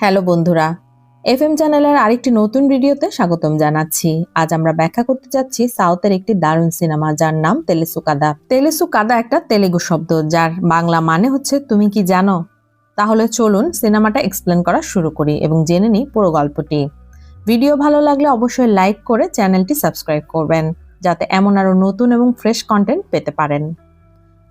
Hello বন্ধুরা F M চ্যানেলের আরেকটি নতুন ভিডিওতে স্বাগতম জানাচ্ছি। আজ আমরা ব্যাখ্যা করতে যাচ্ছি সাউথের একটি দারুণ সিনেমা যার নাম তেলেসু কাদা তেলেসু কাদা একটা তেলেগু শব্দ যার বাংলা মানে হচ্ছে, তুমি কি জানো? তাহলে চলুন সিনেমাটা এক্সপ্লেন করা শুরু করি এবং জেনে নিই পুরো গল্পটি। ভিডিও ভালো লাগলে অবশ্যই লাইক করে চ্যানেলটি সাবস্ক্রাইব করবেন, যাতে এমন আরও নতুন এবং ফ্রেশ কন্টেন্ট পেতে পারেন।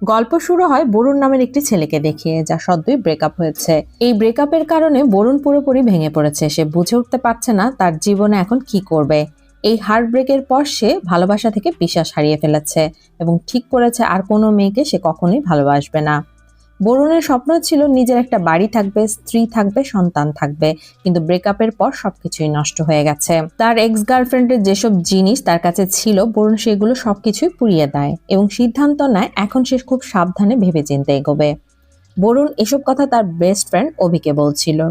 গল্প শুরু হয় বরুণ নামের একটি ছেলেকে দেখিয়ে, যা সদ্যই ব্রেকআপ হয়েছে। এই ব্রেকআপের কারণে বরুণ পুরোপুরি ভেঙে পড়েছে। সে বুঝে উঠতে পারছে না তার জীবনে এখন কি করবে। এই হার্ট ব্রেকের পর সে ভালোবাসা থেকে বিশ্বাস সারিয়ে ফেলেছে এবং ঠিক করেছে আর কোনো মেয়েকে সে কখনোই ভালোবাসবে না। বরুণের স্বপ্ন ছিল নিজের একটা বাড়ি থাকবে, স্ত্রী থাকবে, সন্তান থাকবে। কিন্তু ব্রেকআপের পর সবকিছুই নষ্ট হয়ে গেছে। তার এক্স গার্লফ্রেন্ডের যেসব জিনিস তার কাছে ছিল, বরুণ সেগুলো সবকিছুই পুড়িয়ে দেয় এবং সিদ্ধান্ত নেয় এখন সে খুব সাবধানে ভেবে চিন্তে এগোবে। বরুণ এসব কথা তার বেস্ট ফ্রেন্ড অভিকে বলছিল।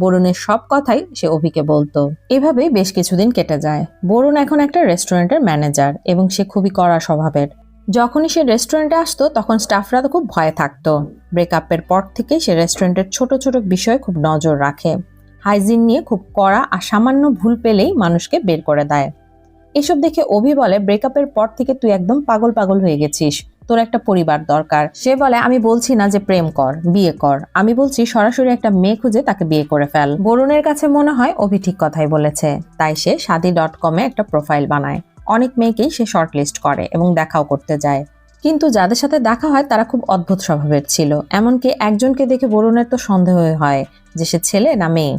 বরুণের সব কথাই সে অভিকে বলতো। এভাবেই বেশ কিছুদিন কেটে যায়। বরুণ এখন একটা রেস্টুরেন্টের ম্যানেজার এবং সে খুবই কড়া স্বভাবের। যখনই সে রেস্টুরেন্টে আসতো, তখন স্টাফরা তো খুব ভয়ে থাকতো। ব্রেকআপের পর থেকেই সে রেস্টুরেন্টের ছোট ছোট বিষয়ে খুব নজর রাখে। হাইজিন নিয়ে খুব কড়া আর সামান্য ভুল পেলেই মানুষকে বের করে দেয়। এসব দেখে অভি বলে ব্রেকআপের পর থেকে তুই একদম পাগল পাগল হয়ে গেছিস। তোর একটা পরিবার দরকার। সে বলে, আমি বলছি না যে প্রেম কর, বিয়ে কর। আমি বলছি সরাসরি একটা মেয়ে খুঁজে তাকে বিয়ে করে ফেল। বরুণের কাছে মনে হয় অভি ঠিক কথাই বলেছে। তাই সে শাদি ডট কমে একটা প্রোফাইল বানায়। অনেক মেয়েকেই সে শর্টলিস্ট করে এবং দেখাও করতে যায়। কিন্তু যাদের সাথে দেখা হয়, তারা খুব অদ্ভুত স্বভাবের ছিল। এমনকি একজনকে দেখে বরুণের তো সন্দেহ হয় যে সে ছেলে না মেয়ে।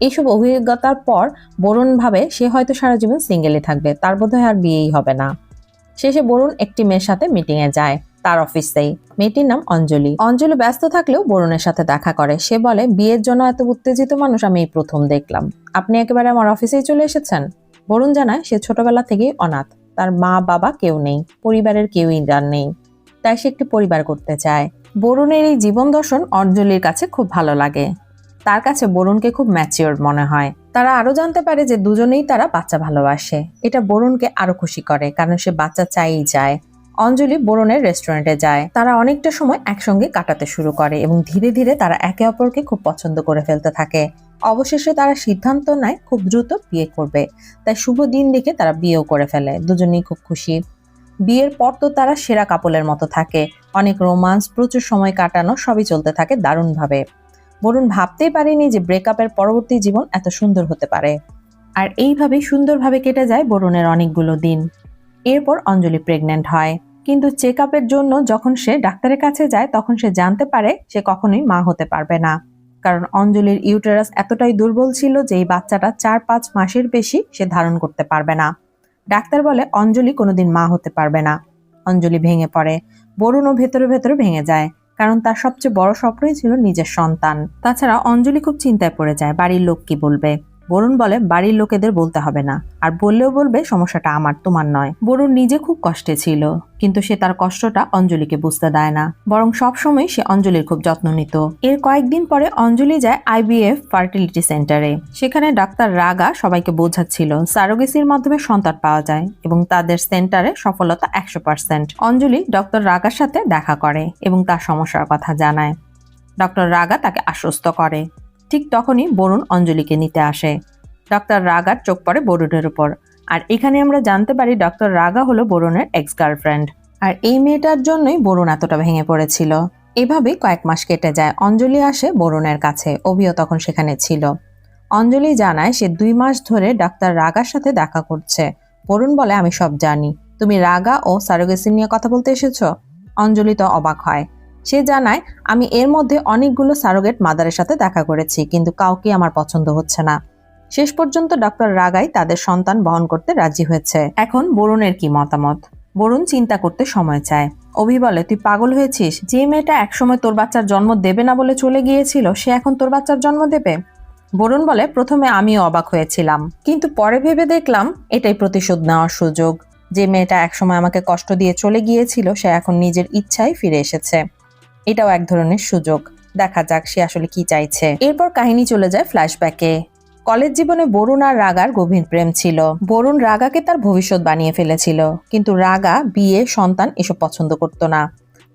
এইসব অভিজ্ঞতার পর বরুণ ভাবে সে হয়তো সারা জীবন সিঙ্গেলই থাকবে, তার বোধহয় আর বিয়েই হবে না। শেষে বরুণ একটি মেয়ের সাথে মিটিংয়ে যায়, তার অফিসেই মেয়েটির নাম অঞ্জলি। অঞ্জলি ব্যস্ত থাকলেও বরুণের সাথে দেখা করে। সে বলে, বিয়ের জন্য এত উত্তেজিত মানুষ আমি এই প্রথম দেখলাম। আপনি একেবারে আমার অফিসেই চলে এসেছেন? বরুণ জানায় সে ছোটবেলা থেকেই অনাথ। তার মা, বাবা কেউ নেই, পরিবারের কেউই যার নেই। তাই সে একটি পরিবার করতে চায়। বরুণের এই জীবন দর্শন অঞ্জলির কাছে খুব ভালো লাগে। তার কাছে বরুণকে খুব ম্যাচিওর মনে হয়। তারা আরও জানতে পারে যে দুজনেই তারা বাচ্চা ভালোবাসে। এটা বরুণকে আরও খুশি করে, কারণ সে বাচ্চা চাইই যায়। অঞ্জলি বরুণের রেস্টুরেন্টে যায়। তারা অনেকটা সময় একসঙ্গে কাটাতে শুরু করে এবং ধীরে ধীরে তারা একে অপরকে খুব পছন্দ করে ফেলতে থাকে। অবশেষে তারা সিদ্ধান্ত নেয় খুব দ্রুত বিয়ে করবে। তাই শুভ দিন দেখে তারা বিয়েও করে ফেলে। দুজনেই খুব খুশি। বিয়ের পর তো তারা সেরা কাপলের মতো থাকে। অনেক রোমান্স, প্রচুর সময় কাটানো, সবই চলতে থাকে দারুণভাবে। বরুণ ভাবতেই পারেনি যে ব্রেকআপের পরবর্তী জীবন এত সুন্দর হতে পারে। আর এইভাবেই সুন্দরভাবে কেটে যায় বরুণের অনেকগুলো দিন। এরপর অঞ্জলি প্রেগন্যান্ট হয়। কিন্তু চেক জন্য যখন সে ডাক্তারের কাছে যায়, তখন সে জানতে পারে সে কখনোই মা হতে পারবে না। কারণ অঞ্জলির ইউটেরাস এতটাই দুর্বল ছিল যে এই বাচ্চাটা চার পাঁচ মাসের বেশি সে ধারণ করতে পারবে না। ডাক্তার বলে, অঞ্জলি কোনোদিন মা হতে পারবে না। অঞ্জলি ভেঙে পড়ে। বরুণও ভেতরে ভেতরে ভেঙে যায়, কারণ তার সবচেয়ে বড় স্বপ্নই ছিল নিজের সন্তান। তাছাড়া অঞ্জলি খুব চিন্তায় পড়ে যায়, বাড়ির লোক কি বলবে? বরুণ বলে, বাড়ির লোকেদের বলতে হবে না। আর বললেও বলবে, সমস্যাটা আমার, তোমার নয়। বরুণ নিজে খুব কষ্টে ছিল, কিন্তু সে তার কষ্টটা অঞ্জলিকে বুঝতে দেয় না। বরং সবসময় সে অঞ্জলির খুব যত্ন নিত। এর কয়েকদিন পরে অঞ্জলি যায় আইবিএফ ফার্টিলিটি সেন্টারে। সেখানে ডাক্তার রাগা সবাইকে বোঝাচ্ছিল, সারোগেসির মাধ্যমে সন্তান পাওয়া যায় এবং তাদের সেন্টারে সফলতা একশো পার্সেন্ট। অঞ্জলি ডক্টর রাগার সাথে দেখা করে এবং তার সমস্যার কথা জানায়। ডক্টর রাগা তাকে আশ্বস্ত করে। ঠিক তখনই বরুণ অঞ্জলিকে নিতে আসে। ডক্টর রাগার চোখ পড়ে বরুণের উপর। আর এখানে আমরা জানতে পারি ডক্টর রাগা হলো বরুণের এক্স গার্লফ্রেন্ড আর এই মেয়েটার জন্যই বরুণ এতটা ভেঙে পড়েছিল। এভাবেই কয়েক মাস কেটে যায়। অঞ্জলি আসে বরুণের কাছে। অভিও তখন সেখানে ছিল। অঞ্জলি জানায় সে দুই মাস ধরে ডাক্তার রাগার সাথে দেখা করছে। বরুণ বলে, আমি সব জানি। তুমি রাগা ও সারোগেসি নিয়ে কথা বলতে এসেছ? অঞ্জলি তো অবাক হয়। সে জানায়, আমি এর মধ্যে অনেকগুলো সারোগেট মাদারের সাথে দেখা করেছি, কিন্তু কাউকে আমার পছন্দ হচ্ছে না। শেষ পর্যন্ত ডক্টর রাগাই তাদের সন্তান বহন করতে রাজি হয়েছে। এখন বরুণের কি মতামত? বরুণ চিন্তা করতে সময় চায়। অভি বলে, তুই পাগল হয়েছিস? যে মেয়েটা একসময় তোর বাচ্চার জন্ম দেবে না বলে চলে গিয়েছিল, সে এখন তোর বাচ্চার জন্ম দেবে? বরুণ বলে, প্রথমে আমিও অবাক হয়েছিলাম, কিন্তু পরে ভেবে দেখলাম এটাই প্রতিশোধ নেওয়ার সুযোগ। যে মেয়েটা একসময় আমাকে কষ্ট দিয়ে চলে গিয়েছিল, সে এখন নিজের ইচ্ছায় ফিরে এসেছে। এটাও এক ধরনের সুযোগ। দেখা যাক সে আসলে কি চাইছে। এরপর কাহিনী চলে যায় ফ্ল্যাশব্যাকে কলেজ জীবনে বরুণ আর রাগার গভীর প্রেম ছিল। বরুণ রাগাকে তার ভবিষ্যৎ বানিয়ে ফেলেছিল। কিন্তু রাগা, বিয়ে, সন্তান এসব পছন্দ করত না।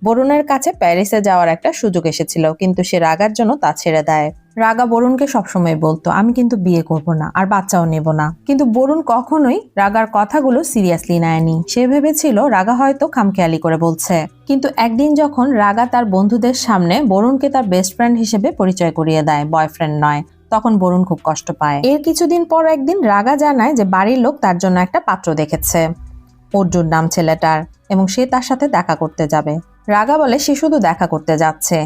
বরুণের কাছে প্যারিসে যাওয়ার একটা সুযোগ এসেছিল, কিন্তু সে রাগার জন্য তা ছেড়ে দেয়। রাগা বরুণকে সবসময় বলতো, আমি কিন্তু বিয়ে করব না আর বাচ্চাও নেব না। কিন্তু বরুণ কখনোই রাগার কথাগুলো সিরিয়াসলি নেয়নি। সে ভেবেছিল রাগা হয়তো খামখেয়ালি করে বলছে। কিন্তু একদিন যখন রাগা তার বন্ধুদের সামনে বরুণকে তার বেস্ট ফ্রেন্ড হিসেবে পরিচয় করিয়ে দেয় বয়ফ্রেন্ড নয়, তখন বরুণ খুব কষ্ট পায়। এর কিছুদিন পর একদিন রাগা জানায় যে বাড়ির লোক তার জন্য একটা পাত্র দেখেছে, অর্জুন নাম ছেলেটার, এবং সে তার সাথে দেখা করতে যাবে। রাগা বলে, সে শুধু দেখা করতে যাচ্ছে,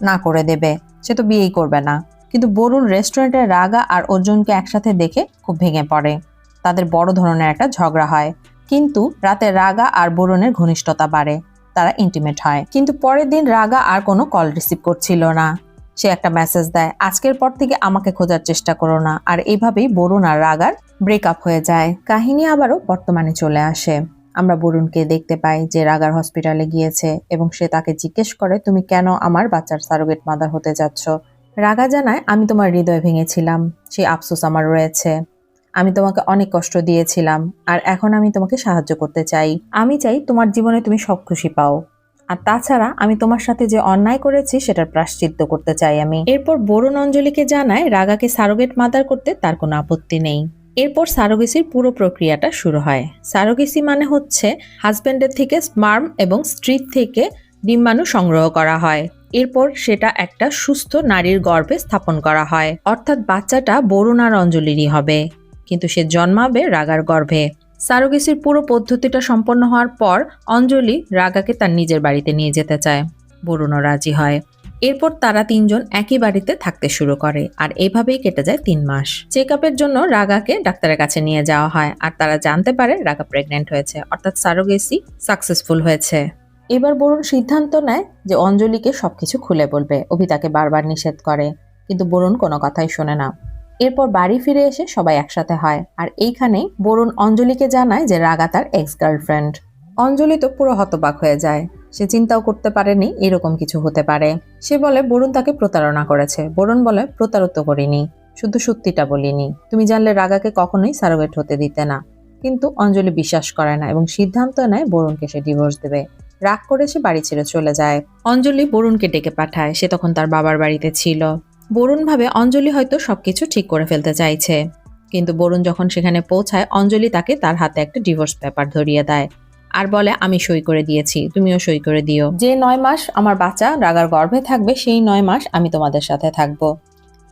না করে দেবে, সে তো বিয়েই করবে না। কিন্তু বরুণ রেস্টুরেন্টে রাগা আর অর্জুনকে একসাথে দেখে খুব ভেঙে পড়ে। তাদের বড় ধরনের একটা ঝগড়া হয়। কিন্তু রাতে রাগা আর বরুণের ঘনিষ্ঠতা বাড়ে। তারা ইন্টিমেট হয়। কিন্তু পরের দিন রাগা আর কোনো কল রিসিভ করছিল না। সে একটা মেসেজ দেয়, আজকের পর থেকে আমাকে খোঁজার চেষ্টা করো না। আর এইভাবেই বরুণ আর রাগার ব্রেকআপ হয়ে যায়। কাহিনী আবারও বর্তমানে চলে আসে। আমরা বরুণকে দেখতে পাই যে রাগার হসপিটালে গিয়েছে এবং সে তাকে জিজ্ঞেস করে, তুমি কেন আমার বাচ্চার সারোগেট মাদার হতে যাচ্ছ? রাগা জানায়, আমি তোমার হৃদয় ভেঙেছিলাম সেই আফসোস আমার রয়েছে। আমি তোমাকে অনেক কষ্ট দিয়েছিলাম, আর এখন আমি তোমাকে সাহায্য করতে চাই। আমি চাই তোমার জীবনে তুমি সব খুশি পাও। আর তাছাড়া আমি তোমার সাথে যে অন্যায় করেছি, সেটার প্রাশ্চিত্য করতে চাই আমি। এরপর বরুণ অঞ্জলিকে জানায়, রাগাকে সারোগেট মাদার করতে তার কোনো আপত্তি নেই। এরপর সারোগেসির পুরো প্রক্রিয়াটা শুরু হয়। সারোগেসি মানে হচ্ছে হাজব্যান্ডের থেকে স্মার্ম এবং স্ত্রীর থেকে ডিম্বাণু সংগ্রহ করা হয়। এরপর সেটা একটা সুস্থ নারীর গর্ভে স্থাপন করা হয়। অর্থাৎ বাচ্চাটা বরুণ আর অঞ্জলিরই হবে। কিন্তু সে জন্মাবে রাগার গর্ভে। সারোগেসির পুরো পদ্ধতিটা সম্পন্ন হওয়ার পর অঞ্জলি রাগাকে তার নিজের বাড়িতে নিয়ে যেতে চায়। বরুণও রাজি হয়। এরপর তারা তিনজন একই বাড়িতে থাকতে শুরু করে আর এভাবেই কেটে যায় তিন মাস। চেক আপের জন্য রাগাকে ডাক্তারের কাছে নিয়ে যাওয়া হয় আর তারা জানতে পারে রাগা প্রেগনেন্ট হয়েছে। অর্থাৎ সারোগেসি সাকসেসফুল হয়েছে। এবার বরুণ সিদ্ধান্ত নেয় যে অঞ্জলিকে সবকিছু খুলে বলবে। অভি তাকে বারবার নিষেধ করে, কিন্তু বরুণ কোনো কথাই শোনে না। এরপর বাড়ি ফিরে এসে সবাই একসাথে হয়, আর এইখানেই বরুণ অঞ্জলিকে জানায় যে রাগা তার এক্স গার্লফ্রেন্ড অঞ্জলি তো পুরো হতবাক হয়ে যায়। সে চিন্তাও করতে পারেনি এরকম কিছু হতে পারে। সে বলে, বরুণ তাকে প্রতারণা করেছে। বরুণ বলে প্রতারিত করিনি, শুধু সত্যিটা বলিনি। তুমি জানলে রাগাকে কখনোই সারোগেট হতে দিতে না। কিন্তু অঞ্জলি বিশ্বাস করে না এবং সিদ্ধান্ত নেয় বরুণকে সে ডিভোর্স দেবে। রাগ করে সে বাড়ি ছেড়ে চলে যায়। অঞ্জলি বরুণকে ডেকে পাঠায়। সে তখন তার বাবার বাড়িতে ছিল। বরুণ ভাবে অঞ্জলি হয়তো সবকিছু ঠিক করে ফেলতে চাইছে। কিন্তু বরুণ যখন সেখানে পৌঁছায়, অঞ্জলি তাকে তার হাতে একটা ডিভোর্স পেপার ধরিয়ে দেয়। আর বলে, আমি সই করে দিয়েছি। তুমিও সই করে দিও। যে নয় মাস আমার বাচ্চা রাগার গর্ভে থাকবে, সেই নয় মাস আমি তোমাদের সাথে থাকব।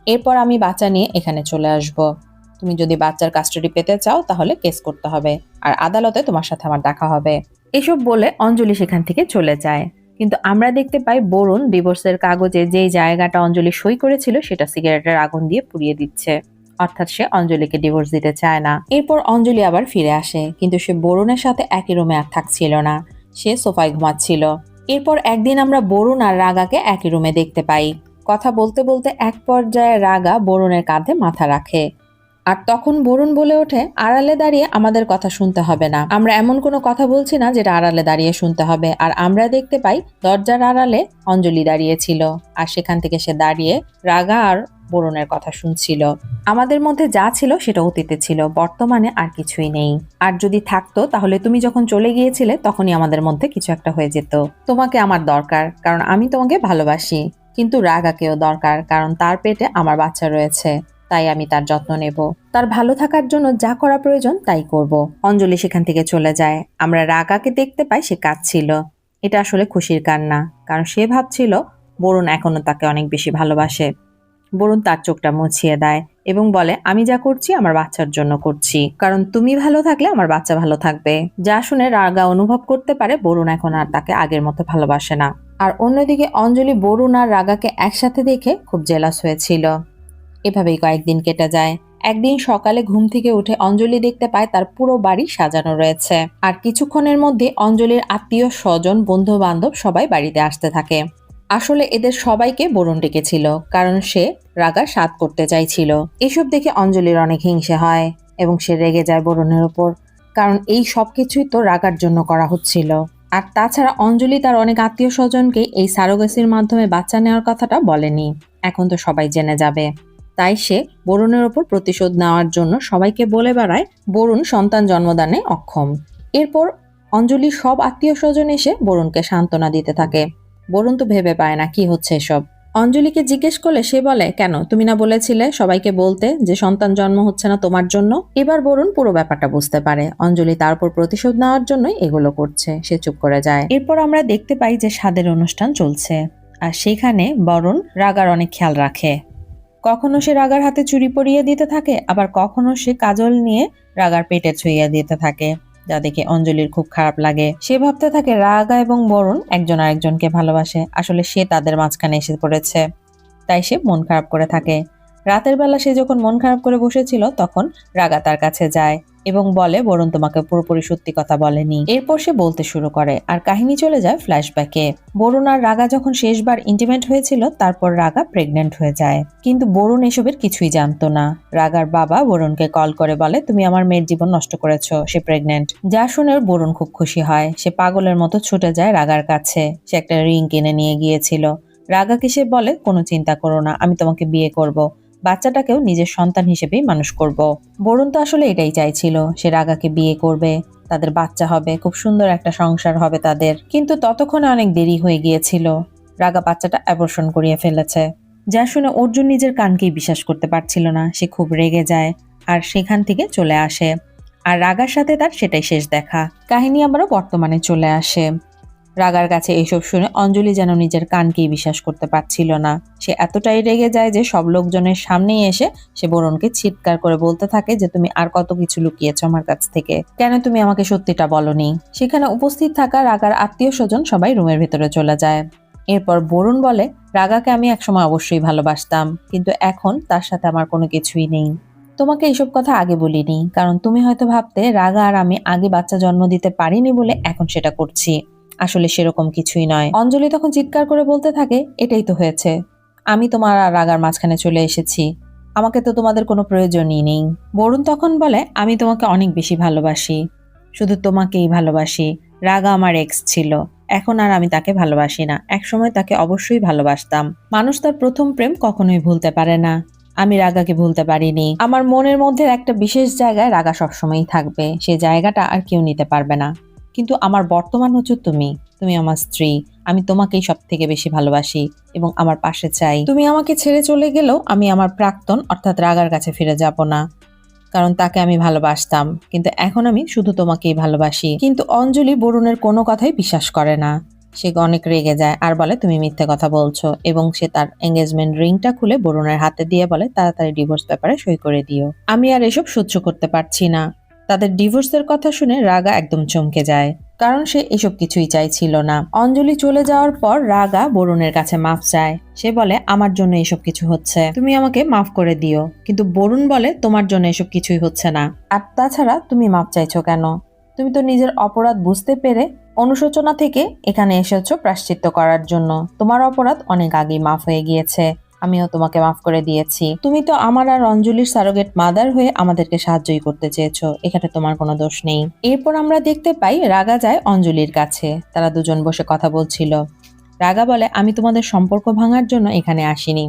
এরপর আমি বাচ্চা নিয়ে এখানে চলে আসব। তুমি যদি বাচ্চার কাস্টাডি পেতে চাও, তাহলে কেস করতে হবে। আর আদালতে তোমার সাথে আমার দেখা হবে। এসব বলে অঞ্জলি সেখান থেকে চলে যায়। কিন্তু আমরা দেখতে পাই বরুণ ডিভোর্সের কাগজে যেই জায়গাটা অঞ্জলি সই করেছিল সেটা সিগারেটের আগুন দিয়ে পুড়িয়ে দিচ্ছে। অর্থাৎ সে অঞ্জলিকে ডিভোর্স দিতে চায় না। এরপর অঞ্জলি আবার ফিরে আসে, কিন্তু সে বরুণের সাথে একই রুমে আর থাকছিল না। সে সোফায় ঘুমাচ্ছিল। এরপর একদিন আমরা বরুণ আর রাগাকে একই রুমে দেখতে পাই। কথা বলতে বলতে এক পর্যায়ে রাগা বরুণের কাঁধে মাথা রাখে। আর তখন বরুণ বলে ওঠে, আড়ালে দাঁড়িয়ে আমাদের কথা শুনতে হবে না। আমরা এমন কোনো কথা বলছি না যেটা আড়ালে দাঁড়িয়ে শুনতে হবে। আর আমরা দেখতে পাই দরজার আড়ালে অঞ্জলি দাঁড়িয়েছিল। আর সেখান থেকে সে দাঁড়িয়ে রাগা আর বরুণের কথা শুনছিল। আমাদের মধ্যে যা ছিল সেটা অতীতে ছিল, বর্তমানে আর কিছুই নেই। আর যদি থাকতো, তাহলে তুমি যখন চলে গিয়েছিলে, তখনই আমাদের মধ্যে কিছু একটা হয়ে যেত। তোমাকে আমার দরকার, কারণ আমি তোমাকে ভালোবাসি। কিন্তু রাগাকেও দরকার, কারণ তার পেটে আমার বাচ্চা রয়েছে। তাই আমি তার যত্ন নেব। তার ভালো থাকার জন্য যা করা প্রয়োজন তাই করব। অঞ্জলি সেখান থেকে চলে যায়। আমরা রাগাকে দেখতে পাই, সে কাঁদছিল। এটা আসলে খুশির কান্না, কারণ সে ভাবছিল, বরুণ এখনও তাকে অনেক বেশি ভালোবাসে। বরুণ তার চোখটা মুছিয়ে দেয় এবং বলে, আমি যা করছি, আমার বাচ্চার জন্য করছি। কারণ তুমি ভালো থাকলে আমার বাচ্চা ভালো থাকবে। যা শুনে রাগা অনুভব করতে পারে, বরুণ এখন আর তাকে আগের মতো ভালোবাসে না। আর অন্যদিকে অঞ্জলি, বরুণ আর রাগাকে একসাথে দেখে খুব জেলাস হয়েছিল। এভাবেই কয়েকদিন কেটে যায়। একদিন সকালে ঘুম থেকে উঠে অঞ্জলি দেখতে পায় তার পুরো বাড়ি সাজানো রয়েছে। আর কিছুক্ষণের মধ্যে অঞ্জলির আত্মীয়, স্বজন বন্ধু বান্ধব সবাই বাড়িতে আসতে থাকে। আসলে এদের সবাইকে বরুণ ডেকেছিল, কারণ সে রাগা স্বাদ করতে চাইছিল। এসব দেখে অঞ্জলির অনেক হিংসে হয় এবং সে রেগে যায় বরুণের ওপর কারণ এই সব কিছুই তো রাগার জন্য করা হচ্ছিল। আর তাছাড়া অঞ্জলি তার অনেক আত্মীয় স্বজনকে এই সারোগাসির মাধ্যমে বাচ্চা নেওয়ার কথাটা বলেনি। এখন তো সবাই জেনে যাবে। তাই সে বরুণের ওপর প্রতিশোধ নেওয়ার জন্য সবাইকে বলে বেড়ায়, বরুণ সন্তান জন্মদানে অক্ষম। এরপর অঞ্জলি সব আত্মীয় স্বজন এসে বরুণকে সান্ত্বনা দিতে থাকে। বরুণ তো ভেবে পায় না, কি হচ্ছে এসব? অঞ্জলিকে জিজ্ঞেস করলে সে বলে, কেন? তুমি না বলেছিলে সবাইকে বলতে যে সন্তান জন্ম হচ্ছে না তোমার জন্য? এবার বরুণ পুরো ব্যাপারটা বুঝতে পারে। অঞ্জলি তার উপর প্রতিশোধ নেওয়ার জন্যই এগুলো করছে, সে চুপ করে যায়। এরপর আমরা দেখতে পাই যে স্বাদের অনুষ্ঠান চলছে। আর সেখানে বরুণ রাগার অনেক খেয়াল রাখে। কখনো সে রাগার হাতে চুরি পরিয়ে দিতে থাকে, আবার কখনো সে কাজল নিয়ে রাগার পেটে ছুঁয়ে দিতে থাকে, যা দেখে অঞ্জলির খুব খারাপ লাগে। সে ভাবতে থাকে রাগা এবং বরুণ একজন আরেকজনকে ভালোবাসে, আসলে সে তাদের মাঝখানে এসে পড়েছে, তাই সে মন খারাপ করে থাকে। রাতের বেলা সে যখন মন খারাপ করে বসেছিল, তখন রাগা তার কাছে যায়। এবং বলে, বরুণ তোমাকে পুরোপুরি সত্যি কথা বলেনি। এরপর সে বলতে শুরু করে, আর কাহিনী চলে যায় ফ্ল্যাশব্যাকে বরুণ আর রাগা যখন শেষবার ইন্টিমেট হয়েছিল, তারপর রাগা প্রেগনেন্ট হয়ে যায়। কিন্তু বরুণ এসবের কিছুই জানতো না। রাগার বাবা বরুণকে কল করে বলে, তুমি আমার মেয়ের জীবন নষ্ট করেছ, সে প্রেগনেন্ট যা শুনে বরুণ খুব খুশি হয়। সে পাগলের মতো ছুটে যায় রাগার কাছে। সে একটা রিং কিনে নিয়ে গিয়েছিল। রাগাকে সে বলে, কোনো চিন্তা করো না, আমি তোমাকে বিয়ে করব। বাচ্চাটাকেও নিজের সন্তান হিসেবেই মানুষ করব। বরুণ তো আসলে এটাই চাইছিল, সে রাগাকে বিয়ে করবে, তাদের বাচ্চা হবে, খুব সুন্দর একটা সংসার হবে তাদের। কিন্তু ততক্ষণে অনেক দেরি হয়ে গিয়েছিল। রাগা বাচ্চাটা অ্যাবর্ষণ করিয়ে ফেলেছে। যা শুনে অর্জুন নিজের কানকেই বিশ্বাস করতে পারছিল না, সে খুব রেগে যায় আর সেখান থেকে চলে আসে। আর রাগার সাথে তার সেটাই শেষ দেখা। কাহিনী আবারও বর্তমানে চলে আসে। রাগার কাছে এসব শুনে অঞ্জলি যেন নিজের কানকেই বিশ্বাস করতে পারছিল না। সে এতটাই রেগে যায় যে সব লোকজনের সামনেই এসে সে বরুণকে চিৎকার করে বলতে থাকে যে, তুমি আর কত কিছু লুকিয়েছ আমার কাছ থেকে? কেন তুমি আমাকে সত্যিটা বলনি? সেখানে উপস্থিত থাকা রাগার আত্মীয় স্বজন সবাই রুমের ভেতরে চলে যায়। এরপর বরুণ বলে, রাগাকে আমি একসময় অবশ্যই ভালোবাসতাম, কিন্তু এখন তার সাথে আমার কোনো কিছুই নেই। তোমাকে এইসব কথা আগে বলিনি, কারণ তুমি হয়তো ভাবতে রাগা আর আমি আগে বাচ্চা জন্ম দিতে পারিনি বলে এখন সেটা করছি। আসলে সেরকম কিছুই নয়। অঞ্জলি তখন চিৎকার করে বলতে থাকে, এটাই তো হয়েছে। আমি তোমার আর রাগার মাঝখানে চলে এসেছি। আমাকে তো তোমাদের কোনো প্রয়োজনই নেই। বরুণ তখন বলে, আমি তোমাকে অনেক বেশি ভালোবাসি। শুধু তোমাকেই ভালোবাসি। রাগা আমার এক্স ছিল। এখন আর আমি তাকে ভালোবাসি না। একসময় তাকে অবশ্যই ভালোবাসতাম। মানুষ তার প্রথম প্রেম কখনোই ভুলতে পারে না। আমি রাগাকে ভুলতে পারিনি। আমার মনের মধ্যে একটা বিশেষ জায়গায় রাগা সবসময়ই থাকবে। সে জায়গাটা আর কেউ নিতে পারবে না। কিন্তু আমার বর্তমান হচ্ছে তুমি তুমি আমার স্ত্রী, আমি তোমাকেই সব থেকে বেশি ভালোবাসি এবং আমার পাশে চাই। তুমি আমাকে ছেড়ে চলে গেলেও আমি আমার প্রাক্তন অর্থাৎ রাগার কাছে ফিরে যাব না, কারণ তাকে আমি ভালোবাসতাম, কিন্তু এখন আমি শুধু তোমাকেই ভালোবাসি। কিন্তু অঞ্জলি বরুণের কোনো কথাই বিশ্বাস করে না। সে অনেক রেগে যায় আর বলে, তুমি মিথ্যে কথা বলছো। এবং সে তার এঙ্গেজমেন্ট রিংটা খুলে বরুণের হাতে দিয়ে বলে, তাড়াতাড়ি ডিভোর্স ব্যাপারে সই করে দিও। আমি আর এসব সহ্য করতে পারছি না। তাদের ডিভোর্সের কথা শুনে রাগা একদম চমকে যায়। কারণ সে এসব কিছুই চাইছিল না। অঞ্জলি চলে যাওয়ার পর রাগা বরুণের কাছে মাফ চায়। সে বলে, আমার জন্য এসব কিছু হচ্ছে। তুমি আমাকে মাফ করে দিও। কিন্তু বরুণ বলে, তোমার জন্য এসব কিছুই হচ্ছে না। আর তাছাড়া তুমি মাফ চাইছো কেন? তুমি তো নিজের অপরাধ বুঝতে পেরে অনুশোচনা থেকে এখানে এসেছ প্রাশ্চিত্য করার জন্য। তোমার অপরাধ অনেক আগেই মাফ হয়ে গিয়েছে। আমিও তোমাকে মাফ করে দিয়েছি। তুমি তো আমার আর অঞ্জলির সারোগেট মাদার হয়ে আমাদেরকে সাহায্যই করতে চেয়েছো, এখানে তোমার কোনো দোষ নেই। এরপর আমরা দেখতে পাই রাগা যায় অঞ্জলির কাছে। তারা দুজন বসে কথা বলছিল। রাগা বলে, আমি তোমাদের সম্পর্ক ভাঙার জন্য এখানে আসিনি।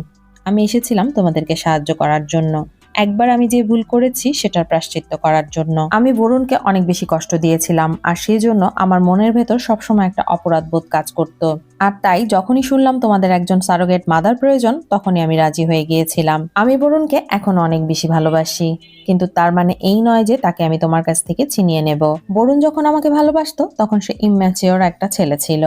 আমি এসেছিলাম তোমাদেরকে সাহায্য করার জন্য। একবার আমি যে ভুল করেছি সেটার প্রাশ্চিত্য করার জন্য। আমি বরুণকে অনেক বেশি কষ্ট দিয়েছিলাম, আর সেই জন্য আমার মনের ভেতর সবসময় একটা অপরাধ বোধ কাজ করত। আর তাই যখনই শুনলাম তোমাদের একজন সারোগেট মাদার প্রয়োজন, তখনই আমি রাজি হয়ে গিয়েছিলাম। আমি বরুণকে এখন অনেক বেশি ভালোবাসি, কিন্তু তার মানে এই নয় যে তাকে আমি তোমার কাছ থেকে ছিনিয়ে নেব। বরুণ যখন আমাকে ভালোবাসতো, তখন সে ইম্যাচিওর একটা ছেলে ছিল,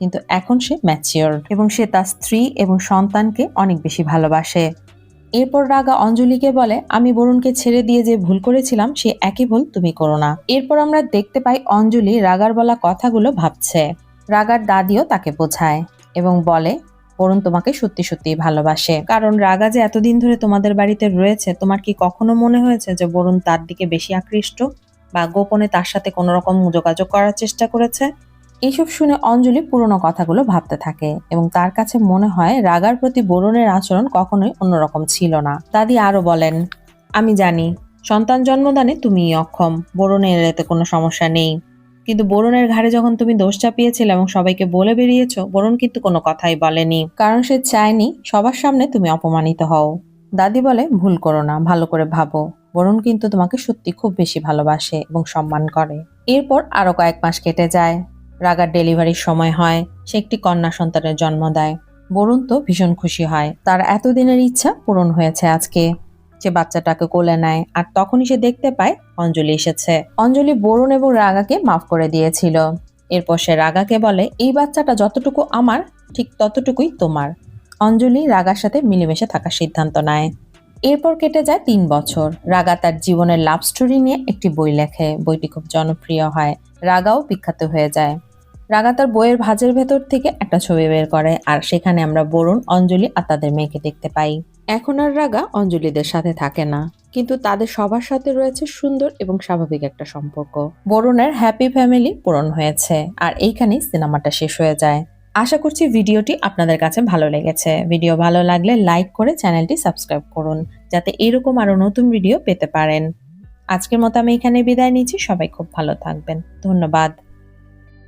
কিন্তু এখন সে ম্যাচিওর এবং সে তার স্ত্রী এবং সন্তানকে অনেক বেশি ভালোবাসে। এরপর রাগা অঞ্জলিকে বলে, আমি বরুণকে ছেড়ে দিয়ে যে ভুল করেছিলাম, সে একই ভুল তুমি করো না। এরপর আমরা দেখতে পাই অঞ্জলি রাগার বলা কথাগুলো ভাবছে। রাগার দাদিও তাকে বোঝায় এবং বলে, বরুণ তোমাকে সত্যি সত্যি ভালোবাসে। কারণ রাগা যে এতদিন ধরে তোমাদের বাড়িতে রয়েছে, তোমার কি কখনো মনে হয়েছে যে বরুণ তার দিকে বেশি আকৃষ্ট বা গোপনে তার সাথে কোনো রকম যোগাযোগ করার চেষ্টা করেছে? এসব শুনে অঞ্জলি পুরনো কথাগুলো ভাবতে থাকে এবং তার কাছে মনে হয় রাগার প্রতি বরুণের আচরণ কখনোই অন্যরকম ছিল না। দাদি আরও বলেন, আমি জানি, সন্তান জন্মদানে তুমি অক্ষম বরুণের এতে কোনো সমস্যা নেই। কিন্তু বরুণের ঘাড়ে যখন তুমি দোষ চাপিয়েছিলে এবং সবাইকে বলে বেরিয়েছো বরুণ কিন্তু কোনো কথাই বলেনি। কারণ সে চায়নি সবার সামনে তুমি অপমানিত হও। দাদি বলে, ভুল করো না, ভালো করে ভাবো। বরুণ কিন্তু তোমাকে সত্যি খুব বেশি ভালোবাসে এবং সম্মান করে। এরপর আরও কয়েক মাস কেটে যায়। রাগার ডেলিভারির সময় হয়। সে একটি কন্যা সন্তানের জন্ম দেয়। বরুণ তো ভীষণ খুশি হয়। তার এতদিনের ইচ্ছা পূরণ হয়েছে আজকে। সে বাচ্চাটাকে কোলে নেয় আর তখনই সে দেখতে পায় অঞ্জলি এসেছে। অঞ্জলি বরুণ এবং রাগাকে মাফ করে দিয়েছিল। এরপর সে রাগাকে বলে, এই বাচ্চাটা যতটুকু আমার, ঠিক ততটুকুই তোমার। অঞ্জলি রাগার সাথে মিলেমিশে থাকার সিদ্ধান্ত নেয়। এরপর কেটে যায় তিন বছর। রাগা তার জীবনের লাভ স্টোরি নিয়ে একটি বই লেখে। বইটি খুব জনপ্রিয় হয়। রাগাও বিখ্যাত হয়ে যায়। রাগা তার বইয়ের ভাঁজের ভেতর থেকে একটা ছবি বের করে, আর সেখানে আমরা বরুণ, অঞ্জলি আর তাদের মেয়েকে দেখতে পাই। এখন আর রাগা অঞ্জলিদের সাথে থাকে না, কিন্তু তাদের সবার সাথে রয়েছে সুন্দর এবং স্বাভাবিক একটা সম্পর্ক। বরুণের হ্যাপি ফ্যামিলি পূরণ হয়েছে, আর এইখানেই সিনেমাটা শেষ হয়ে যায়। আশা করছি ভিডিওটি আপনাদের কাছে ভালো লেগেছে। ভিডিও ভালো লাগলে লাইক করে চ্যানেলটি সাবস্ক্রাইব করুন, যাতে এরকম আরও নতুন ভিডিও পেতে পারেন। আজকের মতো আমি এখানে বিদায় নিচ্ছি, সবাই খুব ভালো থাকবেন। ধন্যবাদ।